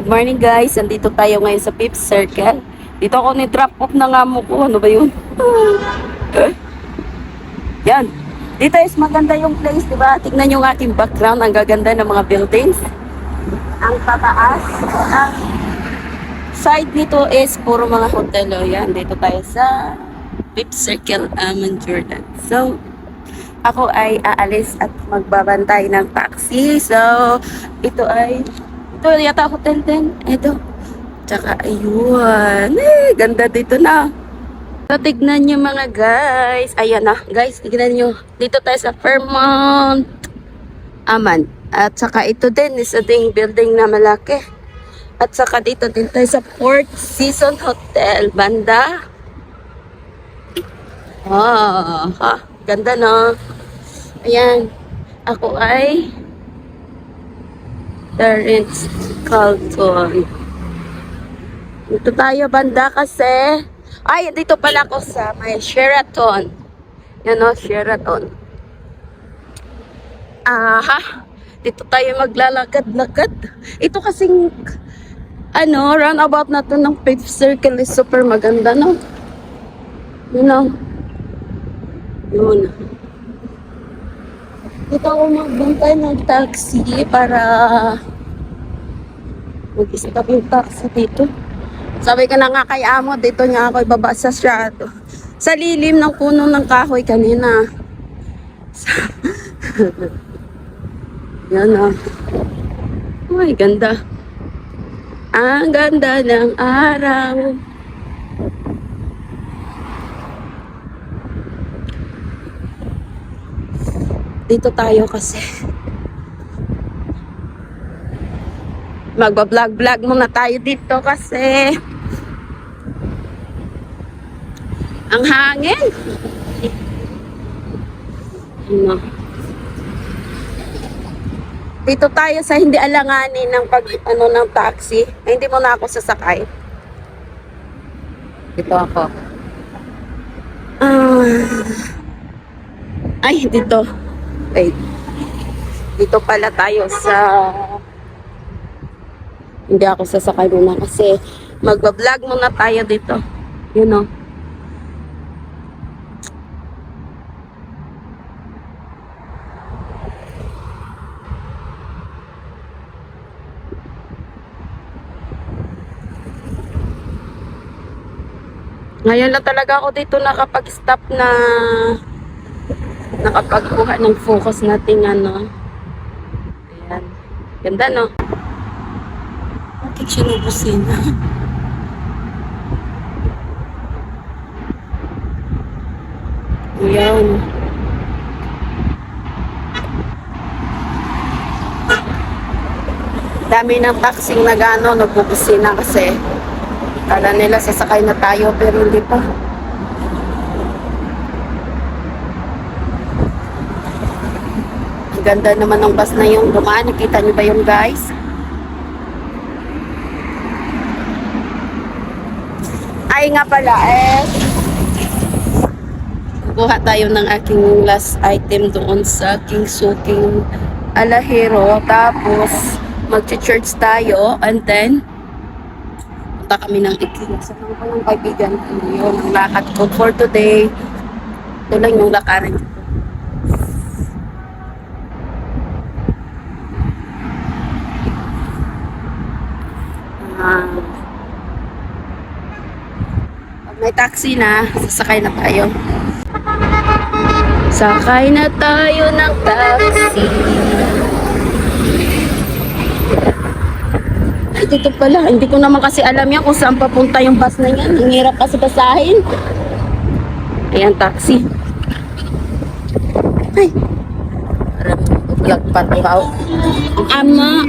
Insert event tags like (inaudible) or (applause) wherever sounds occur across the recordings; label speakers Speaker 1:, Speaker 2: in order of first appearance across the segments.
Speaker 1: Good morning guys, andito tayo ngayon sa Fifth Circle. Dito ako ni drop off na nga mo ko. Ano ba yun? (laughs) Yan. Dito is maganda yung place, di ba? Tignan yung ating background. Ang gaganda ng mga buildings. Ang tataas. Ang side nito is puro mga hotel. O yan, dito tayo sa Fifth Circle, Amman, Jordan. So, ako ay aalis at magbabantay ng taxi. So, ito ay, ito yata hotel din. Ito. Tsaka, ayun. Eh, ganda dito na. So, tignan nyo mga guys. Ayan na. Guys, tignan nyo. Dito tayo sa Fairmont. Aman. At saka ito din is a ding building na malaki. At saka dito din tayo sa Port Season Hotel. Banda. Ah, ha. Ganda na. Ayan. Ako ay Terence Carlton. Dito tayo banda kasi. Ay, dito pala ako sa may Sheraton. Yan o, Sheraton. Aha. Dito tayo maglalakad-lakad. Ito kasing ano, roundabout na to ng Fifth Circle is super maganda, no? Yun know? Yun. Dito ako magbantay ng taxi para mag-stop yung taxi dito. Sabi ko na nga kay amo, dito niya ako ibaba sa shadow. Sa lilim ng puno ng kahoy kanina. (laughs) Yan ah. Ay, ganda. Ang ganda ng araw. Dito tayo kasi. Magba-vlog-vlog muna tayo dito kasi ang hangin. Ano? Dito tayo sa hindi alanganin ng pag ano ng taxi. Ay, hindi mo na ako sasakay. Dito ako. Ah. ay, dito. Wait. Dito pala tayo sa hindi ako sasakay muna kasi magba-vlog muna tayo dito. You know. Ngayon lang talaga ako dito nakapag-stop na nakapagkuha ng focus nating ano. Ayan. Ganda no? Sinubusin? Ayan. Dami ng taxing na gano, nagbubusina kasi kala nila sasakay na tayo pero hindi pa. Ang ganda naman ng bus na yung dumaan. Nakita niyo ba yung guys? Ay nga pala, eh. Kukuha tayo ng aking last item doon sa aking suking alahero. Tapos, mag-church tayo. And then, punta kami ng ikin. Sa mga ng kaibigan ko. Yun, ang lakad ko for today. Ito lang yung lakarin ko. Ah. May taxi na, sasakay na tayo. Sakay na tayo ng taxi. Ay, dito pala. Hindi ko naman kasi alam yan kung saan papunta yung bus na yan. Ang hirap kasi basahin. Ayan, taxi. Ay. Vlog pa ito. Ama,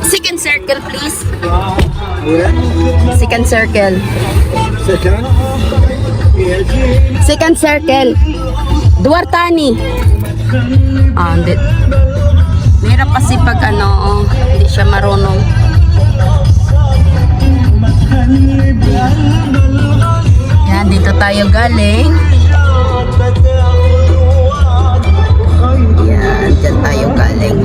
Speaker 1: second circle please. Second circle.
Speaker 2: Second?
Speaker 1: Second circle. Duartani. Ah, hindi. Mahirap kasi pag ano, oh, hindi siya marunong. Yan, dito tayo galing. Yan, dyan tayo galing.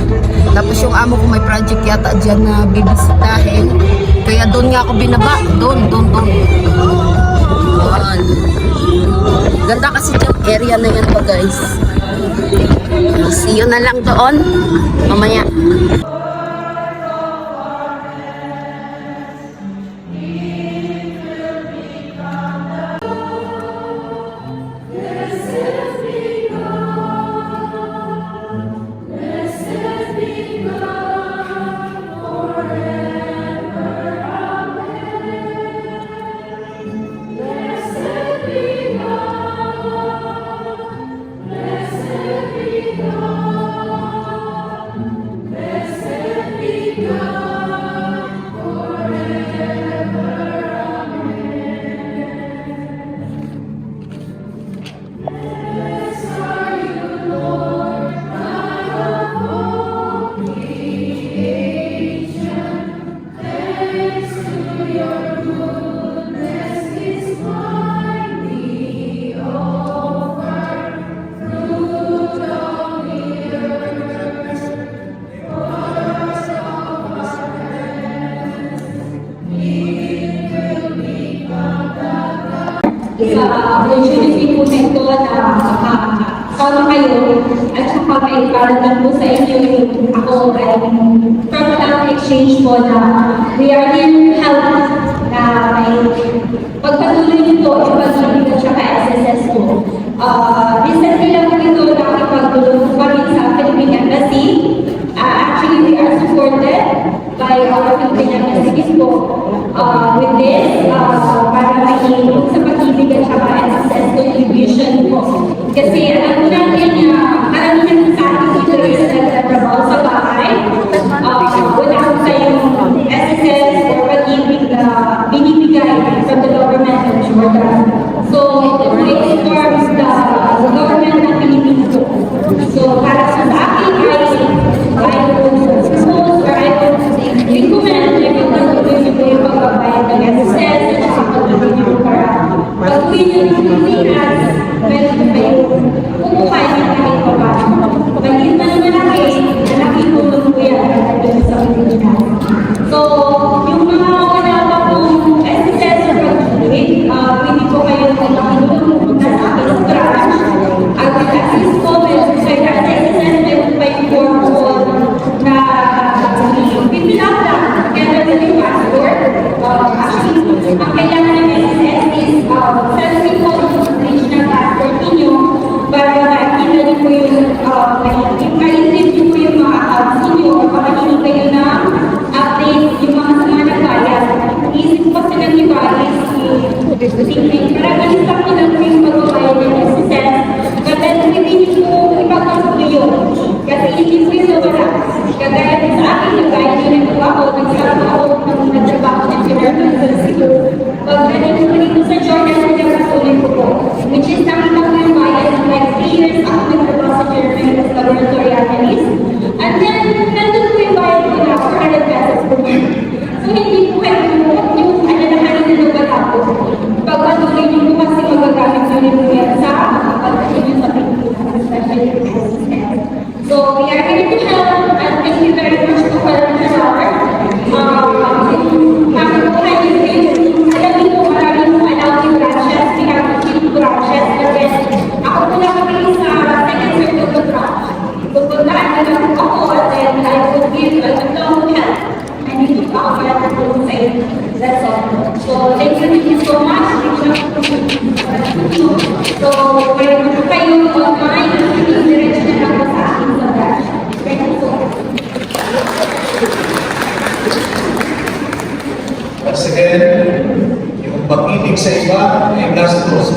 Speaker 1: Tapos yung amo ko may project yata dyan na bibisitahin. Kaya doon nga ako binaba. Doon, doon, doon. Doon. Ganda kasi yung area na yan po guys. See you na lang doon. Mamaya.
Speaker 2: Nakakatawa kayo. At saka may parang po sa inyo yung ako ay permanent exchange po na we are here Ocupação Kasi hindi ko yung nawala. Kagaya sa akin, yung kahit hindi nagkuha ko, nagsarap So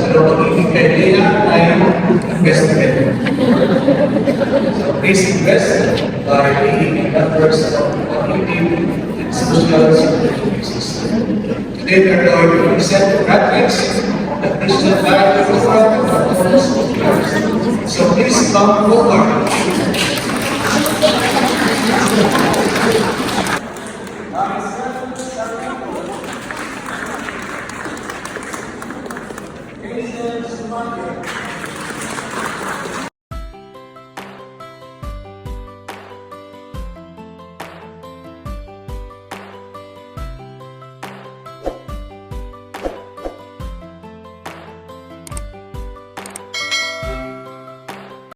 Speaker 3: please invest by being members of the community and social services. Today we are going to present the practice the Christian program for of So please come forward. Windsor Supermarket.